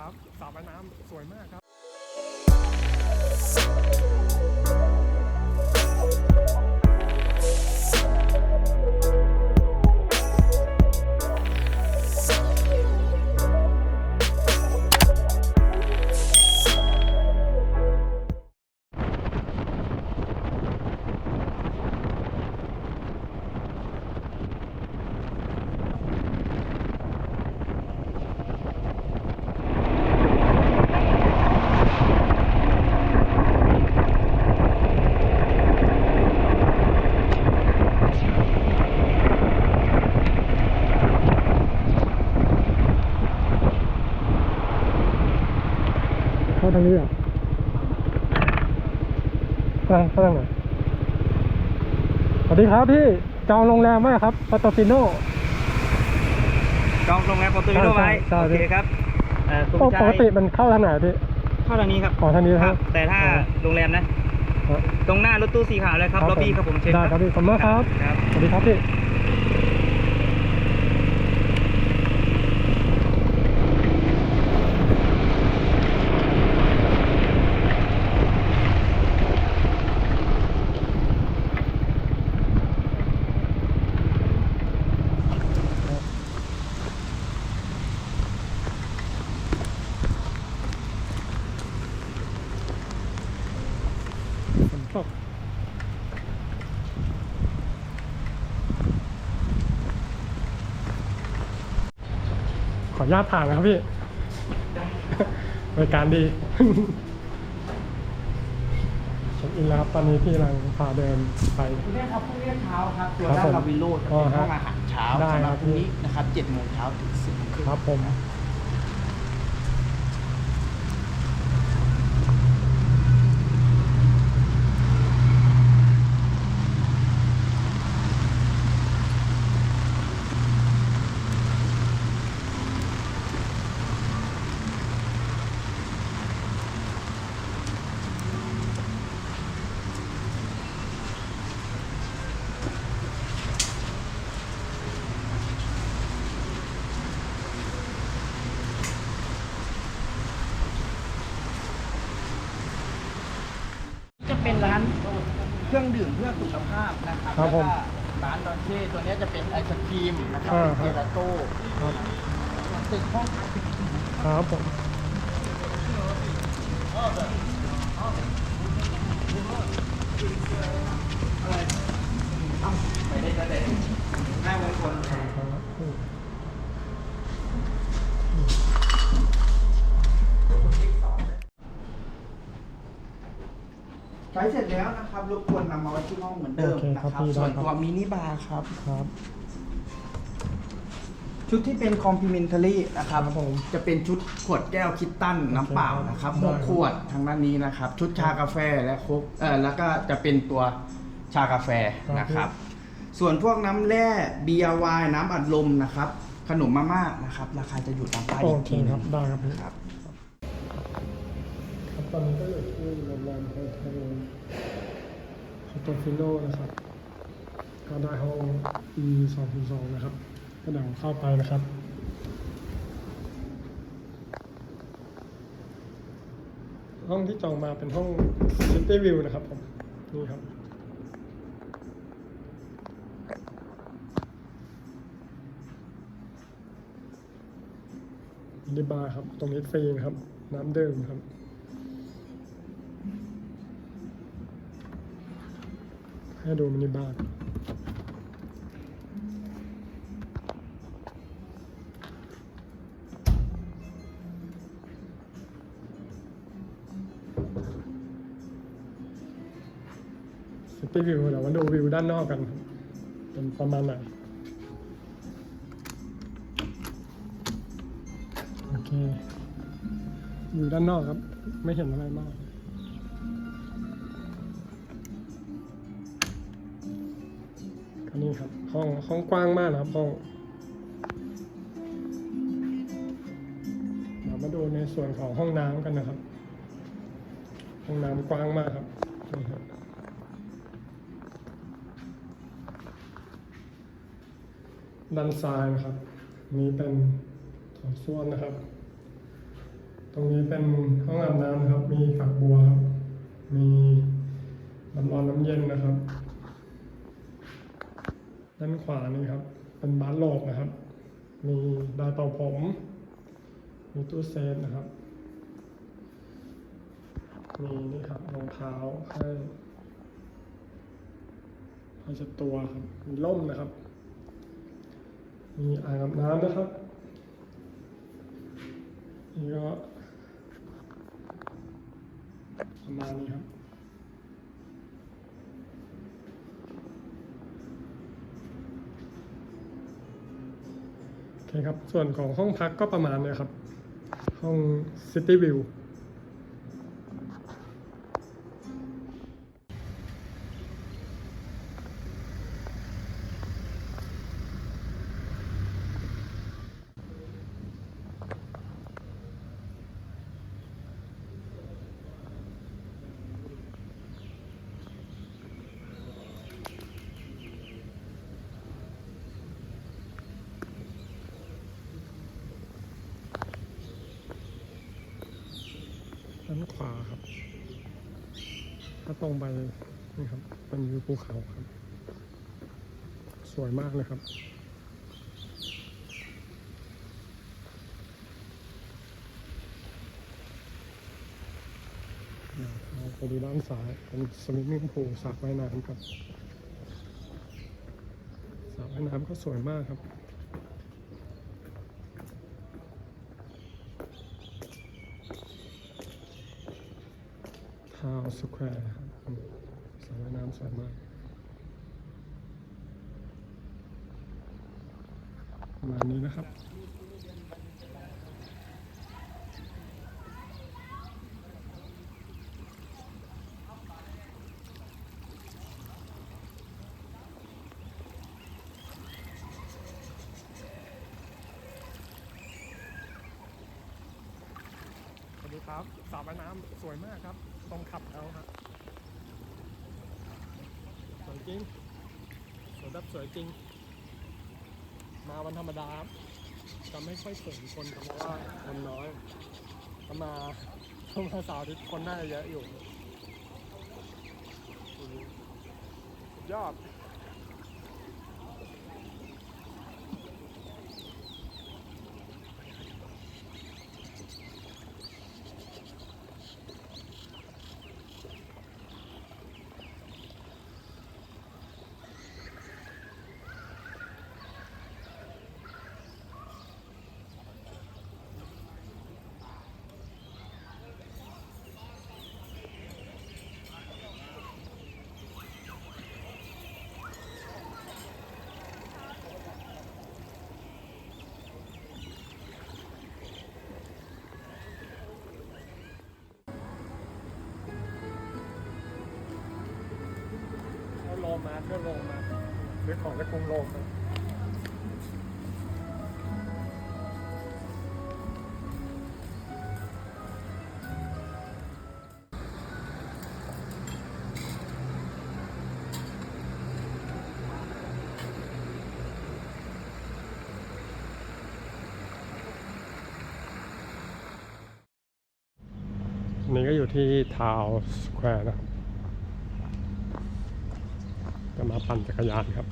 ครับสระว่ายน้ำสวยมากครับ อ่าเข้าทางไหนสวัสดีครับพี่จองโรงแรมไหมครับปาโตฟิโนจองโรงแรมโปรตุเกสไว้ใช่ใช่โอเคครับเอ่อคุณปชากยติมันเข้าทางไหนพี่ เข้าทางนี้ครับอ๋อทางนี้นะครับ แต่ถ้าอ๋อโรงแรมนะ ตรงหน้า รถตู้สีขาวเลยครับล็อบบี้ครับผมเชิญได้ครับพี่ขอบคุณมากครับ ครับ สวัสดีครับพี่ ฝนตก ข ออนุญาตถ่ายนะครับพี่บริการดีเช็คอินแล้วครับตอนนี้พี่กำลังพาเดินไปคุณแม่ครับพรุ่งนี้เช้าครับตัวครับด้านผมลาวิโลจะอ๋อเป็นฮะห้องอาหารเช้าได้สำหครัรับบพรุ่งนี้นะครับ7โมงเช้าถึง10โมงครึ่งครับผม ร้านเครื่องดื่มเพื่อสุขภาพนะครับครับผมแล้วก็ร้านดอนเช่ตัวนี้จะเป็นไอศครีมนะครับอ่าเป็นคเจรับลาโต้ครับตึกห้องครับผมไปได้ก็ได้หน้ามงคล ใช้เสร็จแล้วนะครับรบกวนนำมาไว้ที่ห้องเหมือนเดิมโอเคนะคครัรับบพี่ส่วนได้ครับ ตัวมินิบาร์ครับ ครับ ชุดที่เป็น complimentary นะครับครับผมจะเป็นชุดขวดแก้วคิตตันน้ำเปล่านะครับได้หกขวดทางด้านนี้นะครับ ชุดชากาแฟและโคกเออแล้วก็จะเป็นตัวชากาแฟนะครับส่วนพวกน้ำแร่เบียร์ไวน์น้ำอัดลมนะครับ ขนมมาม่านะครับ ราคาจะอยู่ตามป้ายโออีกเคทีหคนึรับงได้ครับพี่ ครับครับ ตอนนี้ก็อยู่ที่โรงแรมโฮเทลคาโตฟิโนนะครับ ก็ได้ห้อง E 2 0 2นะครับก็เดี๋ยวเข้าไปนะครับห้องที่จองมาเป็นห้อง City View นะครับผม นี่ครับมินิบาร์ครับ ตรงนี้ฟรีนะครับ น้ำดื่มครับ ให้ดูมินิบาร์ซิตี้วิวเดี๋ยวมาดูวิวด้านนอกกัน เป็นประมาณไหนโอเค อยู่ด้านนอกครับ ไม่เห็นอะไรมาก ห้องห้องกว้างมากนะครับห้องเดี๋ยวมาดูในส่วนของห้องน้ำกันนะครับ ห้องน้ำกว้างมากครับนี่ครับด้านซ้ายนะครับ นี่เป็นโถส้วมนะครับ ตรงนี้เป็นห้องอาบน้ำนะครับ มีฝักบัวครับ มีน้ำร้อนน้ำเย็นนะครับ ด้านขวานี่ครับ เป็นบาร์โลกนะครับ มีดร์เป่าผม มีตู้เซฟนะครับ มีนี่ครับรองเท้าให้ให้เช็ดตัวครับ มีร่มนะครับ มีอ่างอาบน้ำนะครับนี่ก็ประมาณนี้ครับ โอเคครับ ส่วนของห้องพักก็ประมาณเนี้ยครับ ห้อง City View ด้านขวาครับถ้าตรงไปนี่ครับเป็นวิวภูเขาครับ สวยมากเลยครับเราไปดูด้านซ้ายเป็นสวิมมิ่งพูลสระว่ายน้ำครับสระว่ายน้ำก็สวยมากครับ ทาวสแควร์ครับสระว่ายน้ำสวยมากประมาณนี้นะครับสวัสดีครับสระว่ายน้ำสวยมากครับ ตรงขับเอาครับสวยจริงสวยแบบสวยจริง มาวันธรรมดาครับจะไม่ค่อยสวยคนเพราะว่าคนน้อยถ้ามาถ้ามาสาวทุกคนน่าจะเยอะอยู่สุดยอด เรื่อโลมาซื้อของจากกรุงโลมครับอันนี้ก็อยู่ที่ทาวสแควร์นะครับ จะ มาปั่นจักรยานครับ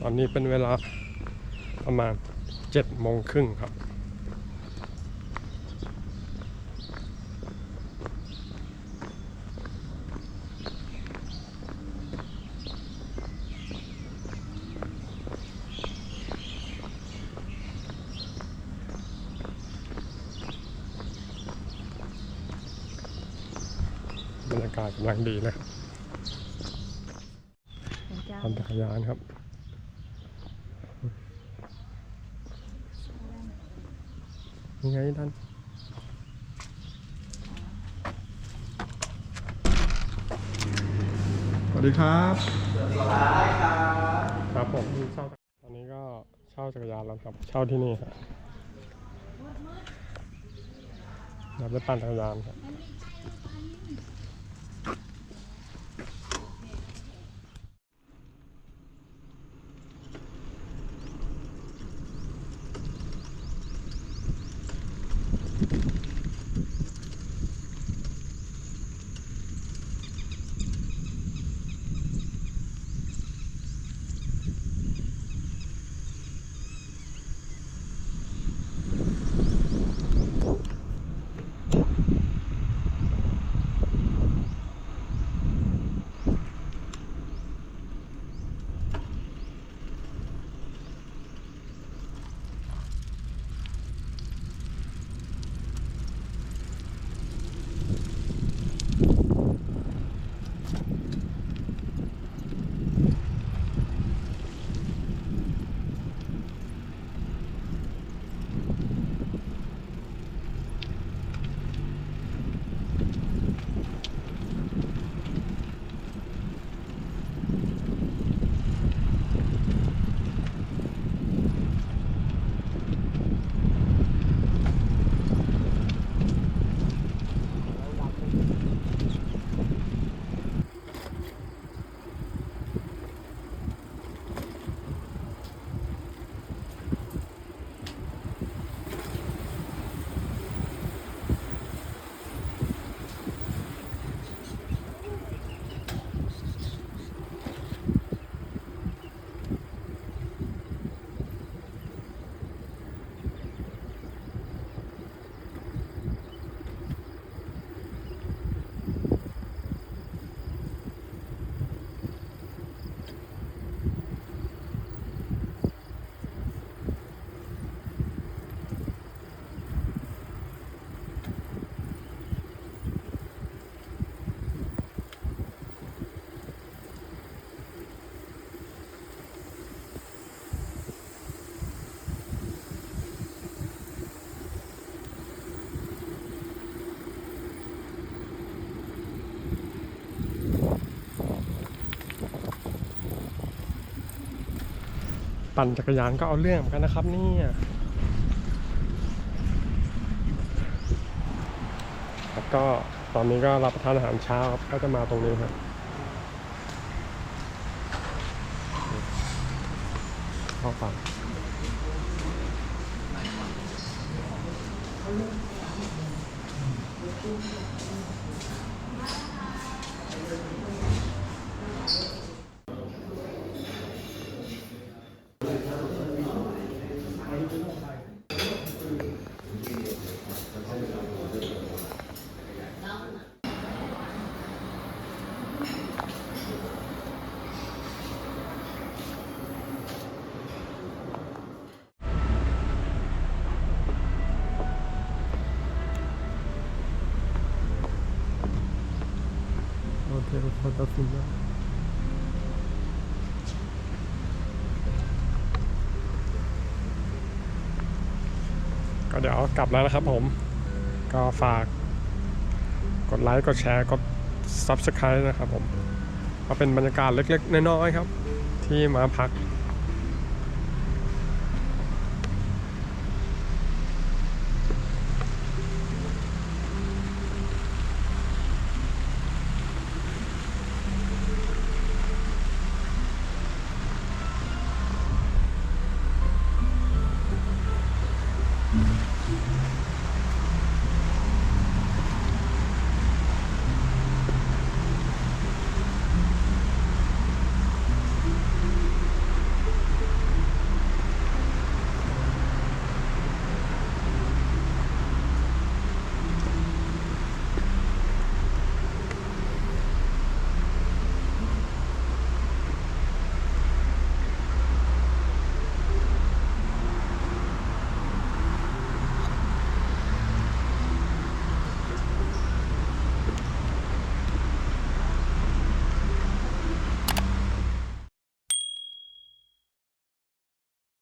ตอนนี้เป็นเวลาประมาณเจ็ดโมงครึ่งครับ รรยากาศกำลังดีเลยครับเจ้าปั่นจักรยานครับยังไงท่านสวัสดีครับครับผมเช่าตอนนี้ก็เช่าจักรยานแล้วครับเช่าที่นี่ครับอยากไปปั่นจักรยานครับ ปั่นจักรยานก็เอาเรื่องเหมือนกันนะครับเนี่ยแล้วก็ตอนนี้ก็รับประทานอาหารเช้าครับก็จะมาตรงนี้ครับเข้าไป Hotel Portofino ก็เดี๋ยวกลับแล้วนะครับผม ก็ฝาก กดไลค์ กดแชร์ กด Subscribe นะครับผมก็เป็นบรรยากาศเล็กๆ น้อยๆครับ ที่มาพัก